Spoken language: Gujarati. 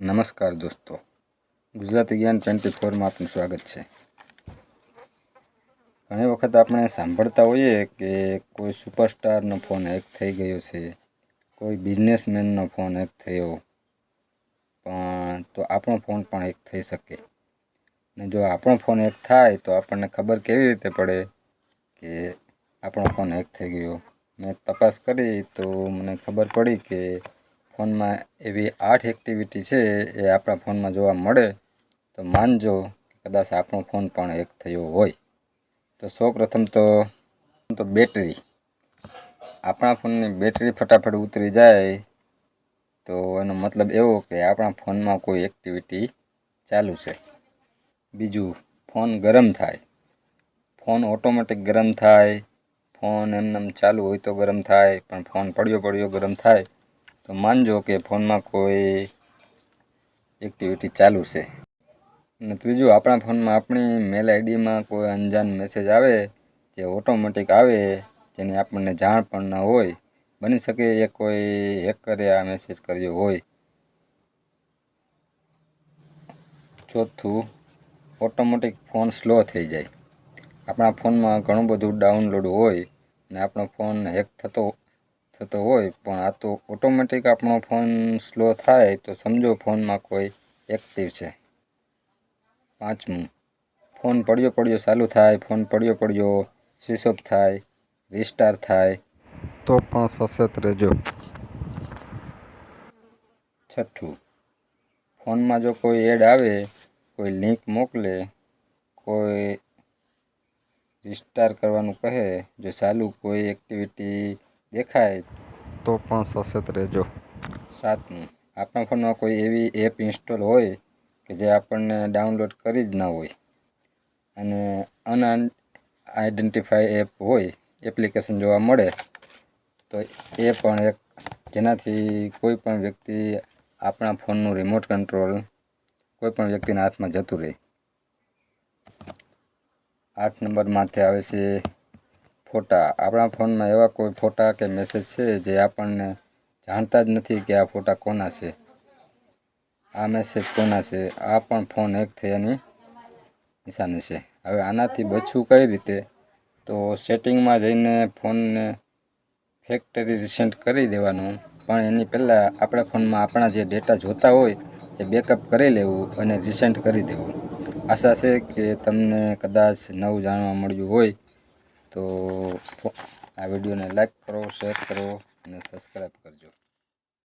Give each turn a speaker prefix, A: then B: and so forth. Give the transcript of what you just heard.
A: નમસ્કાર દોસ્તો. ગુજરાતી જ્ઞાન ટ્વેન્ટી ફોરમાં આપનું સ્વાગત છે. ઘણી વખત આપણે સાંભળતા હોઈએ કે કોઈ સુપરસ્ટારનો ફોન હેક થઈ ગયો છે, કોઈ બિઝનેસમેનનો ફોન હેક થયો, પણ તો આપણો ફોન પણ હેક થઈ શકે. ને જો આપણો ફોન હેક થાય તો આપણને ખબર કેવી રીતે પડે કે આપણો ફોન હેક થઈ ગયો? મેં તપાસ કરી તો મને ખબર પડી કે ફોનમાં એવી આઠ એક્ટિવિટી છે એ આપણા ફોનમાં જોવા મળે, તો માનજો કદાચ આપણો ફોન પણ હેક થયો હોય. તો સૌપ્રથમ તો તો બેટરી આપણા ફોનની બેટરી ફટાફટ ઉતરી જાય, તો એનો મતલબ એવો કે આપણા ફોનમાં કોઈ એક્ટિવિટી ચાલુ છે. બીજું, ફોન ગરમ થાય. ફોન ઓટોમેટિક ગરમ થાય. ફોન એમનેમ ચાલુ હોય તો ગરમ થાય, પણ ફોન પડ્યો પડ્યો ગરમ થાય. તો માનજો કે ફોનમાં કોઈ એક્ટિવિટી ચાલુ છે. અને ત્રીજું, આપણા ફોનમાં આપણી મેલ આઈડીમાં કોઈ અંજાન મેસેજ આવે, જે ઓટોમેટિક આવે, જેની આપણને જાણ પણ ન હોય, બની શકે એ કોઈ હેકરે આ મેસેજ કર્યો હોય. ચોથું ઓટોમેટિક ફોન સ્લો થઈ જાય. આપણા ફોનમાં ઘણું બધું ડાઉનલોડ હોય, ને આપણો ફોન હેક થતો થતો હોય પણ આ તો ઓટોમેટિક આપણો ફોન સ્લો થાય તો સમજો ફોનમાં કોઈ એક્ટિવ છે. પાંચમું ફોન પડ્યો પડ્યો ચાલુ થાય ફોન પડ્યો પડ્યો સ્વિચ ઓફ થાય રિસ્ટાર થાય. તો પણ સચેત રહેજો. છઠ્ઠું ફોનમાં જો કોઈ એડ આવે કોઈ લિંક મોકલે કોઈ રિસ્ટાર કરવાનું કહે જો ચાલુ કોઈ એક્ટિવિટી દેખાય. તો પણ સચેત રહેજો. સાતમું. આપણા ફોનમાં કોઈ એવી એપ ઇન્સ્ટોલ હોય કે જે આપણને ડાઉનલોડ કરી જ ના હોય. અને અનઆઇડેન્ટિફાઈ એપ હોય એપ્લિકેશન જોવા મળે તો એ પણ એક જેનાથી કોઈ પણ વ્યક્તિ આપણા ફોનનું રિમોટ કંટ્રોલ કોઈ પણ વ્યક્તિના હાથમાં જતું રહે. આઠ નંબર માથે આવે છે ફોટા. આપણા ફોનમાં એવા કોઈ ફોટા કે મેસેજ છે જે આપણને જાણતા જ નથી કે આ ફોટા કોના છે. આ મેસેજ કોના છે? આ પણ ફોન હેક થયાની નિશાની છે. હવે આનાથી બચવું કઈ રીતે? તો સેટિંગમાં જઈને ફોનને ફેક્ટરી રિસેન્ટ કરી દેવાનું. પણ એની પહેલાં આપણા ફોનમાં આપણા જે ડેટા જોતા હોય એ બેકઅપ કરી લેવું અને રિસેન્ટ કરી દેવું. આશા છે કે તમને કદાચ નવું જાણવા મળ્યું હોય તો આ વિડીયોને લાઈક કરો શેર કરો અને સબસ્ક્રાઈબ કરજો.